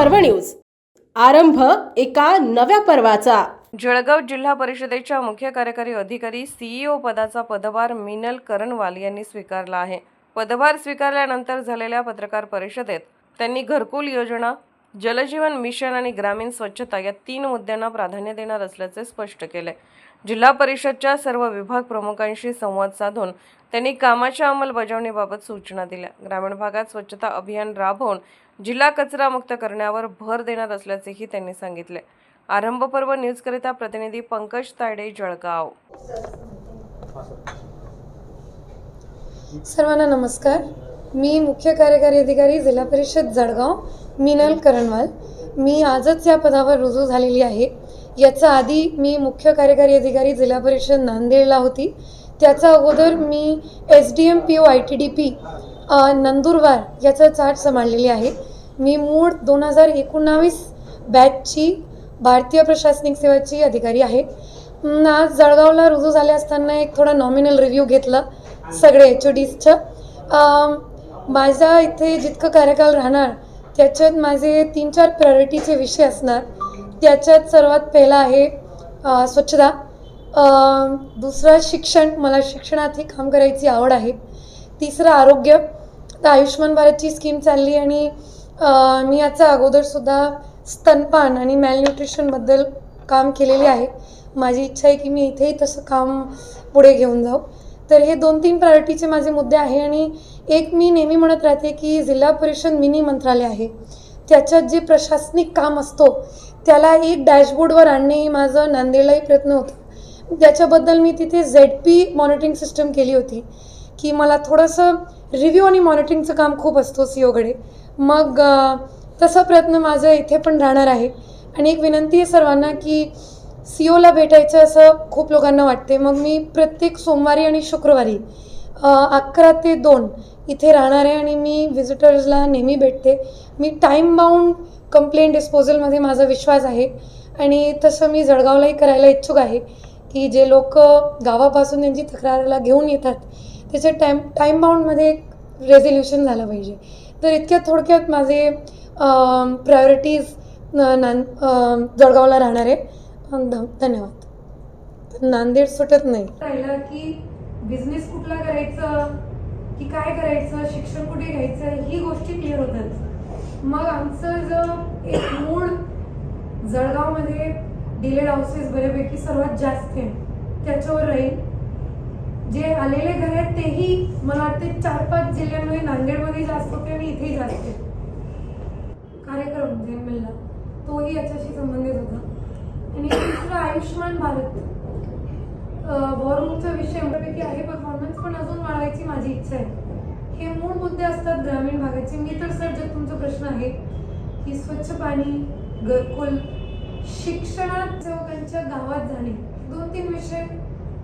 पर्व न्यूज. आरंभ एका नव्या पर्वाचा. जळगाव जिल्हा परिषदेच्या मुख्य कार्यकारी अधिकारी सीईओ पदाचा पदभार मिनल करणवाल यांनी स्वीकारला आहे. पदभार स्वीकारल्यानंतर झालेल्या पत्रकार परिषदेत त्यांनी घरकुल योजना जलजीवन मिशन आणि ग्रामीण स्वच्छता या तीन मुद्द्यांना प्राधान्य देणार असल्याचे स्पष्ट केले. जिल्हा परिषदच्या सर्व विभाग प्रमुखांशी संवाद साधून त्यांनी कामाच्या अंमलबजावणीबाबत सूचना दिल्या. ग्रामीण भागात स्वच्छता अभियान राबवून जिल्हा कचरा मुक्त करण्यावर भर देणार असल्याचेही त्यांनी सांगितले. आरंभ पर्व न्यूजकरिता प्रतिनिधी पंकज तायडे जळगाव. सर्वांना नमस्कार. मी मुख्य कार्यकारी अधिकारी जिल्हा परिषद जळगाव मिनल करणवाल. मी आजच या पदावर रुजू झालेली आहे. याचा आधी मी मुख्य कार्यकारी अधिकारी जिल्हा परिषद नांदेडला होती. त्याचा अगोदर मी S D M P O I T D P Nandurbar याचं चाट सांभाळलेली आहे. मी मूळ दोन हजार एकोणावीस बॅचची भारतीय प्रशासनिक सेवाची अधिकारी आहे. आज जळगावला रुजू झाले असताना एक थोडा नॉमिनल रिव्ह्यू घेतला सगळे एच ओ डीजचं माझा इथे जितकं कार्यकाल राहणार त्याच्यात माझे तीन चार प्रायोरिटीचे विषय असणार. त्याच्यात सर्वात पहिला आहे स्वच्छता. दुसरा दुसरं शिक्षण मला शिक्षणातही काम करायची आवड आहे. तिसरं आरोग्य. तर आयुष्यमान भारतची स्कीम चालली आणि मी याचा अगोदरसुद्धा स्तनपान आणि मॅलन्यूट्रिशनबद्दल काम केलेले आहे. माझी इच्छा आहे की मी इथेही तसं काम पुढे घेऊन जाऊ. तर हे दोन तीन प्रायोरिटीचे माझे मुद्दे आहे आणि एक मी नेहमी म्हणत राहते की जिल्हा परिषद मिनी मंत्रालय आहे. त्याच्यात जे प्रशासनिक काम असतो त्याला एक डॅशबोर्डवर आणणे ही माझं नांदेडलाही प्रयत्न होता. त्याच्याबद्दल मी तिथे झेड पी मॉनिटरिंग सिस्टम केली होती. की मला थोडंसं रिव्ह्यू आणि मॉनिटरिंगचं काम खूप असतो सी ओकडे मग तसा प्रयत्न माझा इथे पण राहणार आहे. आणि एक विनंती आहे सर्वांना की सी ओला भेटायचं असं खूप लोकांना वाटते मग मी प्रत्येक सोमवारी आणि शुक्रवारी अकरा ते दोन इथे राहणार आहे आणि मी व्हिजिटर्सला नेहमी भेटते. मी टाईम बाउंड कंप्लेंट डिस्पोजलमध्ये माझा विश्वास आहे. आणि तसं मी जळगावलाही करायला इच्छुक आहे की जे लोक गावापासून त्यांची तक्रारला घेऊन येतात त्याच्या टाईम टाईम बाउंडमध्ये एक रेझोल्युशन झालं पाहिजे. तर इतक्यात थोडक्यात माझे प्रायोरिटीज नां जळगावला राहणार आहे. धन्यवाद. नांदेड सुटत नाही. राहिलं की बिझनेस कुठला करायचं की काय करायचं शिक्षण कुठे घ्यायचं ही गोष्टी क्लिअर होतात. मग आमचं जो एक मूळ जळगावमध्ये डिलेड हाऊसेस बऱ्यापैकी सर्वात जास्त आहे त्याच्यावर राहील. जे आलेले घर आहेत तेही मला वाटते चार पाच जिल्ह्यांमध्ये नांदेडमध्ये जास्त होते आणि इथेही जास्त कार्यक्रम म्हणजे कार्यक्रम मिळला तोही याच्याशी संबंधित होता. आणि दुसरं आयुष्यमान भारत. वॉररूमचा विषय बऱ्यापैकी आहे परफॉर्मन्स पण अजून वाढवायची माझी इच्छा आहे. हे मूळ मुद्दे असतात ग्रामीण भागाचे. मी तर सर जे तुमचा प्रश्न आहे की स्वच्छ पाणी घरकुल शिक्षणात सेवकांच्या गावात जाणे दोन तीन विषय